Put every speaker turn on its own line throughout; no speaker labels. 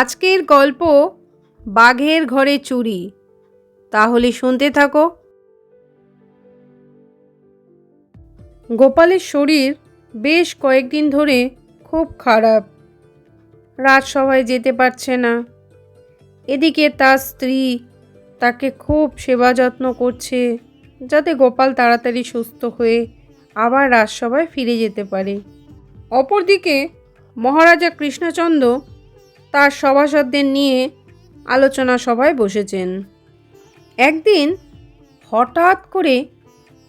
আজকের গল্প বাঘের ঘরে চুরি। তাহলে শুনতে থাকো। গোপালের শরীর বেশ কয়েকদিন ধরে খুব খারাপ। রাজসভায় যেতে পারছে না। এদিকে তার স্ত্রী তাকে খুব সেবা যত্ন করছে, যাতে গোপাল তাড়াতাড়ি সুস্থ হয়ে আবার রাজসভায় ফিরে যেতে পারে। অপরদিকে মহারাজা কৃষ্ণচন্দ্র তার সভাসদদের নিয়ে আলোচনা সভায় বসেছেন। একদিন হঠাৎ করে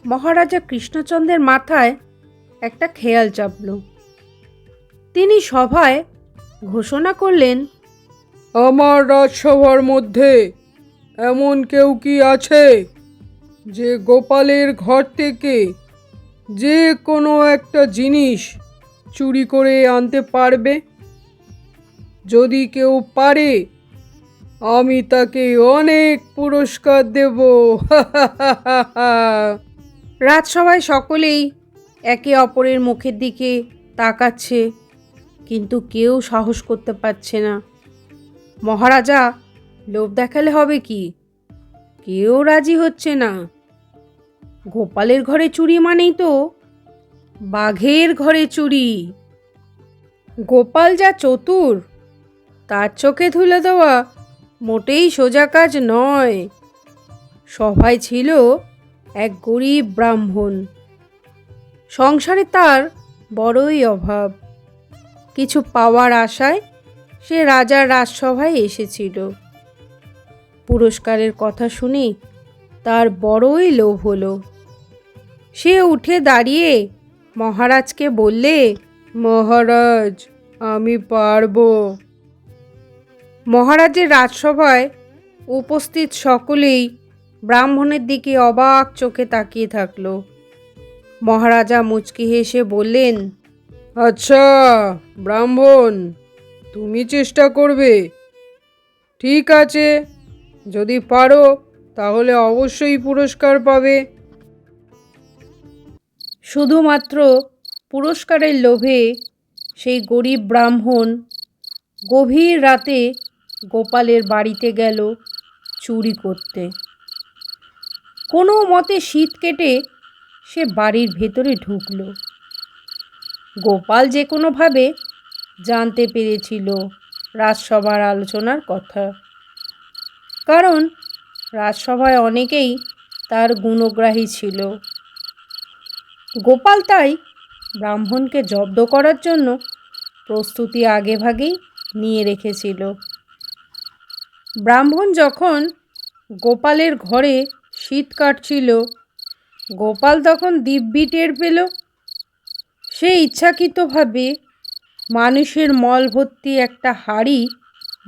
মহারাজা কৃষ্ণচন্দ্রের মাথায় একটা খেয়াল চাপল। তিনি সভায় ঘোষণা করলেন,
আমার রাজসভার মধ্যে এমন কেউ কি আছে যে গোপালের ঘর থেকে যে কোনো একটা জিনিস চুরি করে আনতে পারবে? যদি কেউ পারে, আমি তাকে অনেক পুরস্কার দেব।
রাজসভায় সকলেই একে অপরের মুখের দিকে তাকাচ্ছে, কিন্তু কেউ সাহস করতে পারছে না। মহারাজা, লোভ দেখালে হবে কি? কেউ রাজি হচ্ছে না। গোপালের ঘরে চুরি মানেই তো বাঘের ঘরে চুরি। গোপাল যা চতুর তার চোখে ধুলে দেওয়া মোটেই সোজা কাজ নয়। সভায় ছিল এক গরিব ব্রাহ্মণ। সংসারে তার বড়ই অভাব। কিছু পাওয়ার আশায় সে রাজার রাজসভায় এসেছিল। পুরস্কারের কথা শুনে তার বড়ই লোভ হলো। সে উঠে দাঁড়িয়ে মহারাজকে বললে,
মহারাজ, আমি পারব।
মহারাজের রাজসভায় উপস্থিত সকলেই ব্রাহ্মণের দিকে অবাক চোখে তাকিয়ে থাকল। মহারাজা মুচকি হেসে বললেন
আচ্ছা ব্রাহ্মণ, তুমি চেষ্টা করবে। ঠিক আছে, যদি পারো, তাহলে অবশ্যই পুরস্কার পাবে।
শুধুমাত্র পুরস্কারের লোভে সেই গরিব ব্রাহ্মণ গভীর রাতে গোপালের বাড়িতে গেল চুরি করতে। কোনো মতে শীত কেটে সে বাড়ির ভেতরে ঢুকলো। গোপাল যে কোনোভাবে জানতে পেরেছিল রাজসভার আলোচনার কথা। কারণ রাজসভায় অনেকেই তার গুণগ্রাহী ছিল। গোপাল তাই ব্রাহ্মণকে জব্দ করার জন্য প্রস্তুতি আগেভাগেই নিয়ে রেখেছিল। ব্রাহ্মণ যখন গোপালের ঘরে শীত কাটছিল, গোপাল তখন দিব্যি টের পেল। সে ইচ্ছাকৃতভাবে মানুষের মল ভর্তি একটা হাড়ি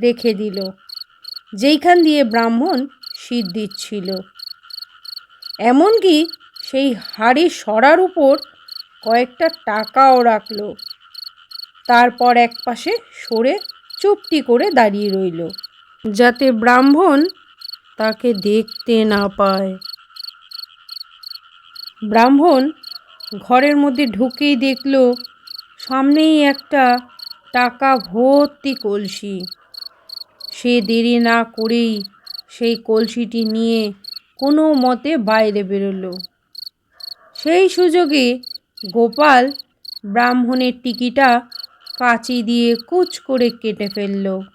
রেখে দিল, যেইখান দিয়ে ব্রাহ্মণ শীত দিচ্ছিল। এমনকি সেই হাড়ি সরার উপর কয়েকটা টাকাও রাখল। তারপর এক পাশে সরে চুপটি করে দাঁড়িয়ে রইল। যাতে ব্রাহ্মণ তাকে দেখতে না পায়। ব্রাহ্মণ ঘরের মধ্যে ঢুকেই দেখল, সামনেই একটা টাকা ভর্তি কলসি। সে দেরি না করেই সেই কলসিটি নিয়ে কোনো মতে বাইরে বেরোলো। সেই সুযোগে গোপাল ব্রাহ্মণের টিকিটা কাঁচি দিয়ে কুচ করে কেটে ফেলল।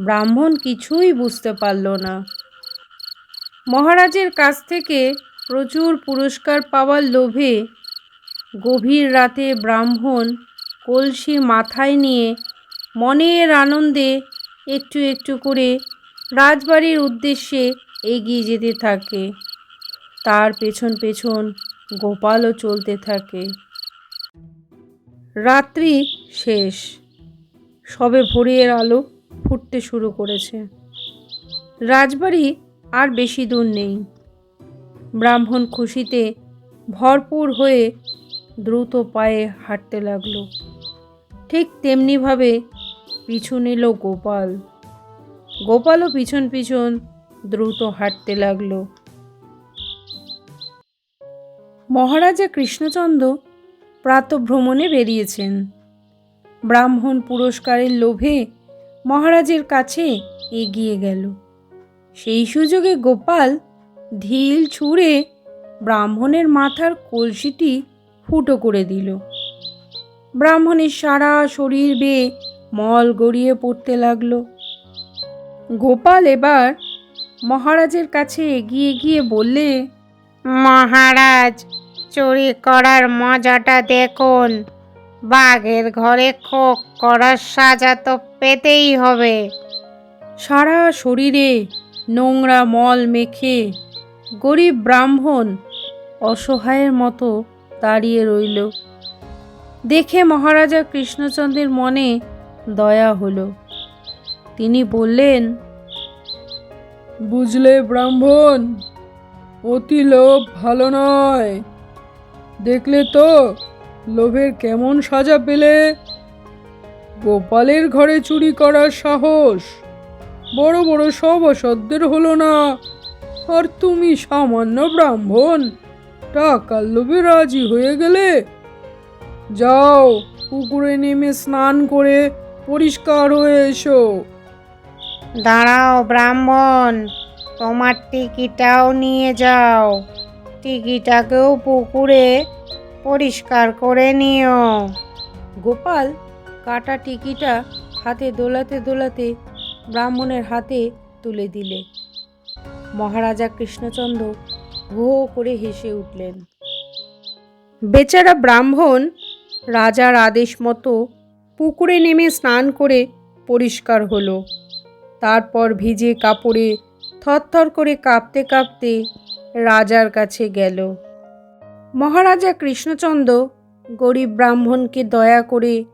ব্রাহ্মণ কিছুই বুঝতে পারল না। মহারাজের কাছ থেকে প্রচুর পুরস্কার পাওয়ার লোভে গভীর রাতে ব্রাহ্মণ কলসি মাথায় নিয়ে মনের আনন্দে একটু একটু করে রাজবাড়ির উদ্দেশ্যে এগিয়ে যেতে থাকে। তার পেছন পেছন গোপালও চলতে থাকে। রাত্রি শেষ। সবে ভোরের আলো ফুটতে শুরু করেছে। রাজবাড়ি আর বেশি দূর নেই। ব্রাহ্মণ খুশিতে ভরপুর হয়ে দ্রুত পায়ে হাঁটতে লাগল। ঠিক তেমনিভাবে পিছু নিল গোপাল। গোপালও পিছন পিছন দ্রুত হাঁটতে লাগল। মহারাজা কৃষ্ণচন্দ্র প্রাতভ্রমণে বেরিয়েছেন। ব্রাহ্মণ পুরস্কারের লোভে মহারাজের কাছে এগিয়ে গেল। সেই সুযোগে গোপাল ঢিল ছুঁড়ে ব্রাহ্মণের মাথার কলসিটি ফুটো করে দিল। ব্রাহ্মণের সারা শরীর বেয়ে মল গড়িয়ে পড়তে লাগল। গোপাল এবার মহারাজের কাছে এগিয়ে গিয়ে বললে,
মহারাজ, চুরি করার মজাটা দেখুন। বাঘের ঘরে খোক করার সাজা তো পেতেই হবে।
সারা শরীরে নোংরা মল মেখে গরিব ব্রাহ্মণ অসহায়ের মতো দাঁড়িয়ে রইল। দেখে মহারাজা কৃষ্ণচন্দ্রের মনে দয়া হলো। তিনি বললেন
বুঝলে ব্রাহ্মণ অতি লোভ ভালো নয়। দেখলে তো লোভের কেমন সাজা পেলে? গোপালের ঘরে চুরি করার সাহস। বড় বড় সব অসদ্দের হলো না। আর তুমি সামান্য ব্রাহ্মণ, টাকার লোভে রাজি হয়ে গেলে? যাও, পুকুরে নেমে স্নান করে পরিষ্কার হয়ে এসো।
দাঁড়াও ব্রাহ্মণ, তোমার টিকিটাও নিয়ে যাও। টিকিটাকেও পুকুরে পরিষ্কার করে নিও।
গোপাল কাটা টিকিটা হাতে দোলাতে দোলাতে ব্রাহ্মণের হাতে তুলে দিলে। মহারাজা কৃষ্ণচন্দ্র ভো করে হেসে উঠলেন। বেচারা ব্রাহ্মণ রাজার আদেশ মতো পুকুরে নেমে স্নান করে পরিষ্কার হলো। তারপর ভিজে কাপড়ে থরথর করে কাঁপতে কাঁপতে রাজার কাছে গেল। মহারাজা কৃষ্ণচন্দ্র গরিব ব্রাহ্মণকে দয়া করে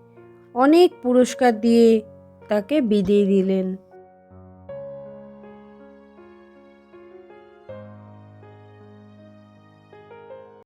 অনেক পুরস্কার দিয়ে তাকে বিদায় দিলেন।